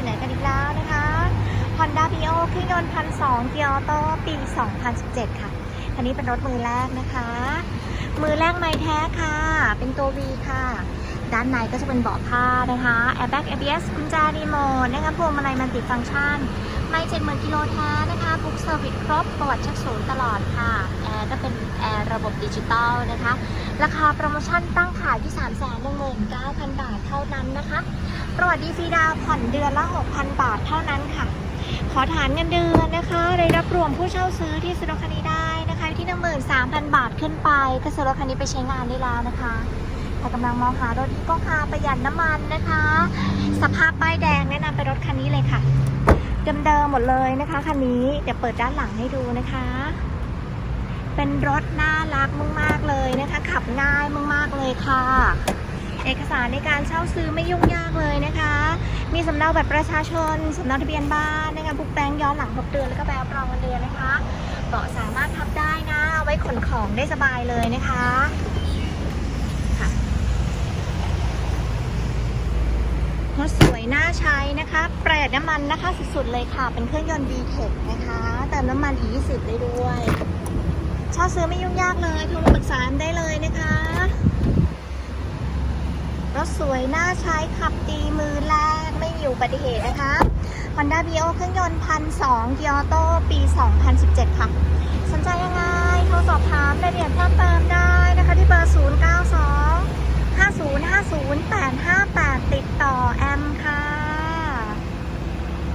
เสนอกันอีกแล้วนะคะ Honda p i o เครื่องยนต์พันสองเกียร์ออโต้ปี 2017 ค่ะคันนี้เป็นรถมือแรกนะคะ มือแรกไม่แท้ค่ะ เป็นตัว V ค่ะ ด้านในก็จะเป็นเบาะผ้านะคะ Airbag ABS กุญแจรีโมทนะคะพวงมาลัยมันติฟังก์ชัน ไม่เจ็ดหมื่นกิโลแท้นะคะบุ๊กเซอร์วิสครบ ประวัติเช็คศูนย์ตลอดค่ะ แอร์ก็เป็นแอร์ระบบดิจิตอลนะคะ ราคาโปรโมชั่นตั้งขายที่ 3 1 9 0 0 0 บาทเท่านั้นนะคะ ประวัติดีฟรีดาวผ่อนเดือนละ 6,000 บาทเท่านั้นค่ะ ขอฐานเงินเดือนนะคะได้รับรวมผู้เช่าซื้อที่ซื้อรถคันนี้ได้นะคะอยู่ที่13,000บาทขึ้นไปก็ซื้อรถคันนี้ไปใช้งานได้แล้วนะคะถ้ากำลังมองหารถที่ก็คาประหยัดน้ำมันนะคะ สภาพป้ายแดงแนะนำไปรถคันนี้เลยค่ะเดิมๆหมดเลยนะคะคันนี้เดี๋ยวเปิดด้านหลังให้ดูนะคะ เป็นรถน่ารักมากๆเลยนะคะ ขับง่ายมากๆเลยค่ะ เอกสารในการเช่าซื้อไม่ยุ่งยากเลย มีสำเนาบัตรประชาชนสำเนาทะเบียนบ้านในะคะบุ๊กแบงย้อนหลัง 6 เดือน แล้วก็แบบรองเงินเดือนนะคะเบาะสามารถพับได้นะเอาไว้ขนของได้สบายเลยนะคะค่ะรถสวยน่าใช้นะคะประหยัดน้ำมันนะคะสุดๆเลยค่ะ เป็นเครื่องยนต์ VTEC นะคะ เติมน้ำมัน E20 ได้ด้วยเช่าซื้อไม่ยุ่งยากเลยโทรมาปรึกษาได้เลยนะคะรถสวยน่าใช้ขับดีมือแรกไม่มีอุ บัติเหตุนะคะ Honda b i o เครื่องยนต์พันสองเกียร์ออโตปี 2017 ค่ะ สนใจยังไง